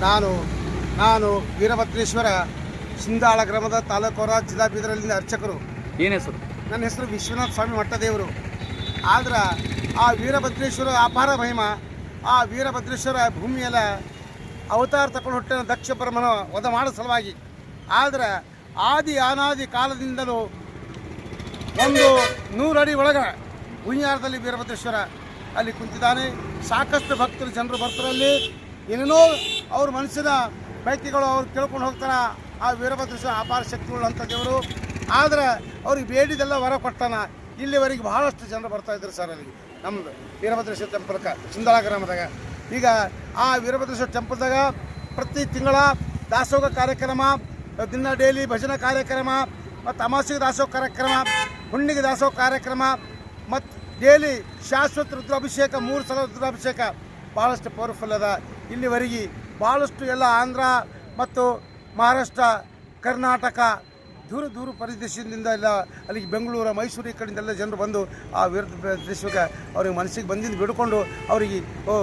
ನಾನು ನಾನು ವೀರಭದ್ರೇಶ್ವರ ಸಿಂದಾಳ ಗ್ರಾಮದ ತಾಲೂಕೋರ ಜಿಲ್ಲಾ ಬೀದರಲ್ಲಿ ಅರ್ಚಕರು. ಏನು ಹೆಸರು? ನನ್ನ ಹೆಸರು ವಿಶ್ವನಾಥ ಸ್ವಾಮಿ ಮಟ್ಟದೇವರು. ಆದ್ರೆ ಆ ವೀರಭದ್ರೇಶ್ವರ ಅಪಾರ ಮಹಿಮ ಆ ವೀರಭದ್ರೇಶ್ವರ ಭೂಮಿಯೆಲ್ಲ ಅವತಾರ ತಗೊಂಡು ಹುಟ್ಟಿನ ದಕ್ಷ ಬ್ರಹ್ಮನ ವಧ ಮಾಡೋ ಸಲುವಾಗಿ. ಆದ್ರೆ ಆದಿ ಅನಾದಿ ಕಾಲದಿಂದಲೂ ಒಂದು ನೂರು ಅಡಿ ಒಳಗ ಗುಂಜಾರದಲ್ಲಿ ವೀರಭದ್ರೇಶ್ವರ ಅಲ್ಲಿ ಕುಂತಿದ್ದಾನೆ. ಸಾಕಷ್ಟು ಭಕ್ತರು ಜನರು ಬರ್ತಾರಲ್ಲಿ. ಏನೇನೋ ಅವ್ರ ಮನಸ್ಸಿನ ಬೈಕಿಗಳು ಅವ್ರು ಕೇಳ್ಕೊಂಡು ಹೋಗ್ತಾರ, ಆ ವೀರಭದ್ರೇಶ್ವರ ಅಪಾರ ಶಕ್ತಿಗಳು ಅಂತ ದೇವರು. ಆದ್ರೆ ಅವ್ರಿಗೆ ಬೇಡಿದೆಲ್ಲ ವರ ಕೊಟ್ಟಾನ. ಇಲ್ಲಿವರೆಗೆ ಬಹಳಷ್ಟು ಜನರು ಬರ್ತಾ ಇದ್ರು ಸರ್ ಅಲ್ಲಿ. ನಮ್ಮದು ವೀರಭದ್ರೇಶ್ವರ ಟೆಂಪಲ್ಗೆ ಸುಂದರ ಗ್ರಾಮದಾಗ. ಈಗ ಆ ವೀರಭದ್ರೇಶ್ವರ ಟೆಂಪಲ್ದಾಗ ಪ್ರತಿ ತಿಂಗಳ ದಾಸೋಹ ಕಾರ್ಯಕ್ರಮ, ದಿನ ಡೈಲಿ ಭಜನಾ ಕಾರ್ಯಕ್ರಮ, ಮತ್ತು ಅಮಾಸಿಗೆ ದಾಸೋಹ ಕಾರ್ಯಕ್ರಮ, ಹುಣ್ಣಿಗೆ ದಾಸೋಹ ಕಾರ್ಯಕ್ರಮ, ಮತ್ತು ಡೈಲಿ ಶಾಶ್ವತ ರುದ್ರಾಭಿಷೇಕ, ಮೂರು ಸಲ ರುದ್ರಾಭಿಷೇಕ. ಭಾಳಷ್ಟು ಪವರ್ಫುಲ್ ಅದ. ಇಲ್ಲಿವರೆಗೆ ಭಾಳಷ್ಟು ಎಲ್ಲ ಆಂಧ್ರ ಮತ್ತು ಮಹಾರಾಷ್ಟ್ರ ಕರ್ನಾಟಕ ದೂರ ದೂರ ಪ್ರದೇಶದಿಂದ ಎಲ್ಲ ಅಲ್ಲಿಗೆ ಬೆಂಗಳೂರು ಮೈಸೂರು ಈ ಕಡೆಯಿಂದೆಲ್ಲ ಜನರು ಬಂದು ಆ ವೀರಭದ್ರೇಶ್ವರ ಅವ್ರಿಗೆ ಮನಸ್ಸಿಗೆ ಬಂದಿದ್ದು ಬಿಡ್ಕೊಂಡು ಅವರಿಗೆ ಓ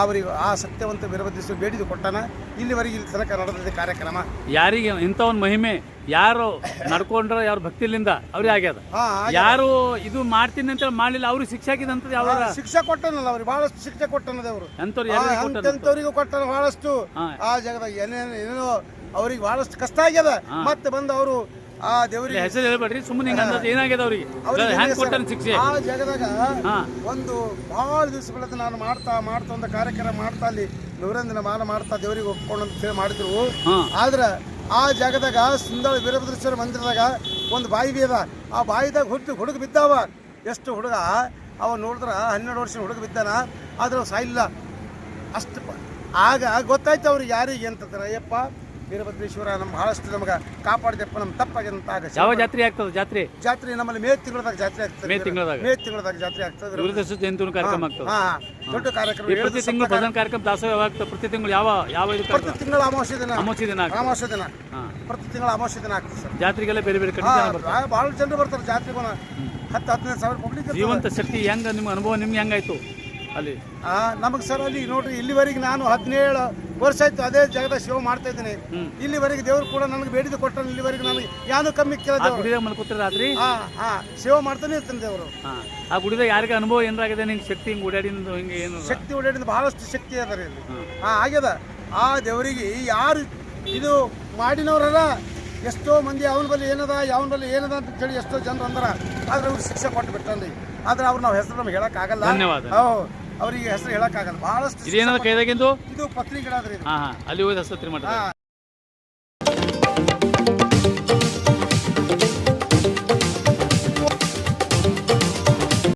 ಅವರಿಗೆ ಆ ಸತ್ಯವಂತ ವೀರಭದ್ರೇಶ್ವರ ಬೇಡಿದು ಕೊಟ್ಟಾನ. ಇಲ್ಲಿವರೆಗೆ ಇಲ್ಲಿ ತನಕ ನಡೆದಿದೆ ಕಾರ್ಯಕ್ರಮ. ಯಾರಿಗೆ ಇಂಥ ಒಂದು ಮಹಿಮೆ ಯಾರು ನಡ್ಕೊಂಡ್ರ ಯಾರು ಭಕ್ತಿಲಿಂದ ಅವ್ರಿಗೆ ಆಗ್ಯದ. ಯಾರು ಇದು ಮಾಡ್ತೀನಿ ಅಂತ ಮಾಡಲಿಲ್ಲ ಅವ್ರಿಗೆ ಶಿಕ್ಷೆ ಆಗಿದಂತ ಶಿಕ್ಷೆ ಕೊಟ್ಟನಲ್ಲ ಅವ್ರಿಗೆ ಬಹಳಷ್ಟು ಶಿಕ್ಷೆ ಕೊಟ್ಟನದ ಅವರು. ಕೊಟ್ಟನ ಬಹಳಷ್ಟು ಆ ಜಾಗದಾಗ ಏನೇನು ಏನೇನೋ ಅವ್ರಿಗೆ ಬಹಳಷ್ಟು ಕಷ್ಟ ಆಗ್ಯದ. ಮತ್ತೆ ಬಂದು ಅವರು ಆ ದೇವರಿಗೆ ಹೆಸರು ಹೇಳ್ಬೇಡ್ರಿ ಸುಮ್ಮನೆ ಹಿಂಗ ಅಂದದ್ದು ಏನಾಗ್ಯದ ಅವ್ರಿಗೆ? ಹೆಂಗ್ ಶಿಕ್ಷೆ? ಆ ಜಾಗದಾಗ ಒಂದು ಬಹಳ ದಿವಸಗಳದ್ದು ನಾನು ಮಾಡ್ತಾ ಮಾಡ್ತಾ ಒಂದು ಕಾರ್ಯಕ್ರಮ ಮಾಡ್ತಾ ಅಲ್ಲಿ ನೂರಂದಿನ ಮಾನ ಮಾಡ್ತಾ ದೇವರಿಗೆ ಒಪ್ಕೊಂಡು ಅಂತ ಹೇಳಿ ಮಾಡಿದ್ರು. ಆದ್ರೆ ಆ ಜಾಗದಾಗ ಸುಂದರ ವೀರಭದ್ರೇಶ್ವರ ಮಂದಿರದಾಗ ಒಂದು ಬಾಯಿ ಬಿ ಅದ ಆ ಬಾಯಿದಾಗ ಹುಟ್ಟಿ ಹುಡುಗ ಬಿದ್ದಾವ. ಎಷ್ಟು ಹುಡುಗ? ಅವ ನೋಡಿದ್ರ ಹನ್ನೆರಡು ವರ್ಷ ಹುಡುಗ ಬಿದ್ದಾನ ಆದ್ರೆ ಸಾಯಿಲ್ಲ ಅಷ್ಟು ಆಗ ಗೊತ್ತಾಯ್ತು ಅವ್ರಿಗೆ ಯಾರಿಗೆ ಅಂತಂದ್ರೆ ಅಯ್ಯಪ್ಪ ವೀರಭದ್ರೇಶ್ವರ ನಮ್ಮ ಬಹಳಷ್ಟು ನಮಗೆ ಕಾಪಾಡಿದೆಪ್ಪ ನಮ್ಮ ತಪ್ಪಾಗಿ ಅಂತ ಆಗ ಯಾವ ಜಾತ್ರೆ ಆಗ್ತದೆ ಜಾತ್ರೆ? ಜಾತ್ರೆ ನಮ್ಮಲ್ಲಿ ಮೇ ತಿಂಗಳದಾಗ ಜಾತ್ರೆ ಆಗ್ತದೆ. ಮೇ ತಿಂಗಳದಾಗ? ಮೇ ತಿಂಗಳದಾಗ ಜಾತ್ರೆ ಆಗ್ತದೆ. ವೀರದರ್ಶ ಜಯಂತಿ ಕಾರ್ಯಕ್ರಮ ಆಗ್ತದ? ಹಾ ದೊಡ್ಡ ಕಾರ್ಯಕ್ರಮ. ಪ್ರತಿ ತಿಂಗಳು ಭಜನ್ ಕಾರ್ಯಕ್ರಮ ದಾಸೋಹ ಆಗ್ತದೆ? ಪ್ರತಿ ತಿಂಗಳು ಯಾವ ಯಾವ ಇದು ಪ್ರತಿ ತಿಂಗಳ ಅಮಾವಾಸ್ಯ ದಿನ. ಅಮಾವಾಸ್ಯ ದಿನ ಅಮಾವಾಸ್ಯ ದಿನ. ಪ್ರತಿ ತಿಂಗಳ ಅಮಾವಾಸ್ಯ ದಿನ ಆಗ್ತದೆ ಸರ್. ಜಾತ್ರೆಗೆಲ್ಲ ಬೇರೆ ಬೇರೆ ಕಡೆ ಬಹಳ ಜನ ಬರ್ತಾರೆ. ಭಾಳ ಜನರು ಬರ್ತಾರೆ ಜಾತ್ರೆಗೋನ ಹತ್ತು ಹದಿನೈದು ಸಾವಿರ ಪಬ್ಲಿಕ್ ಜೀವಂತ ಶಕ್ತಿ ಹೆಂಗ ನಿಮ್ಮ ಅನುಭವ ನಿಮ್ಗೆ ಹೆಂಗಾಯ್ತು? ಅಲ್ಲಿ. ನಮಗೆ ಸರ್ ಅಲ್ಲಿ ನೋಡ್ರಿ ಇಲ್ಲಿವರೆಗೆ ನಾನು ಹದಿನೇಳು ವರ್ಷ ಆಯ್ತು ಅದೇ ಜಾಗದ ಸೇವೆ ಮಾಡ್ತಾ ಇದ್ದೀನಿ. ಇಲ್ಲಿವರೆಗೆ ದೇವ್ರು ಕೂಡ ನನಗೆ ಬೇಡಿದ ಕೊಟ್ಟ ಇಲ್ಲಿವರೆಗೆ ನನಗೆ ಯಾನು ಕಮ್ಮಿ ಕೇಳಿದ್ರಿ ರಾತ್ರಿ? ಹಾ ಸೇವೆ ಮಾಡ್ತಾನೆ ಇರ್ತಾನೆ ದೇವರು. ಆ ಗುಡಿದ ಯಾರಿಗೆ ಅನುಭವ ಏನಾಗಿದೆ ನಿಂಗೆ ಶಕ್ತಿ ಹಿಂಗೆ ಓಡಾಡಿ ಹಿಂಗೆ ಏನು ಶಕ್ತಿ ಓಡಾಡಿದ ಬಹಳಷ್ಟು ಶಕ್ತಿ ಅದ ಇಲ್ಲಿ. ಹಾ ಆಗ್ಯದ. ಆ ದೇವರಿಗೆ ಯಾರು ಇದು ಮಾಡಿನವರಲ್ಲ ಎಷ್ಟೋ ಮಂದಿ ಅವನ ಬಳಿ ಏನದ ಯಾವನ ಬಳಿ ಏನದ ಅಂತ ಹೇಳಿ ಎಷ್ಟೋ ಜನರು ಅಂದ್ರ ಆದ್ರೆ ಅವ್ರಿಗೆ ಶಿಕ್ಷೆ ಕೊಟ್ಟು ಬಿಟ್ಟನ್ರಿ ಆದ್ರೆ ಅವ್ರು ನಾವು ಹೆಸರು ನಮ್ಗೆ ಹೇಳಕ್ಕಾಗಲ್ಲ ಧನ್ಯವಾದ. ಅವ್ರಿಗೆ ಹೆಸರು ಹೇಳಕ್ಕಾಗಲ್ಲ. ಬಹಳಷ್ಟು ಇದೇನದ ಕೈದಾಗಿಂದು? ಇದು ಪತ್ನಿ ಗಿಡ ಅದ್ರಿ ಇದು. ಹಾ ಹಾ. ಅಲ್ಲಿ ಹೋಗಿ ಹಸತ್ರಿ ಮಾಡ್ತಾರೆ ಹಾ.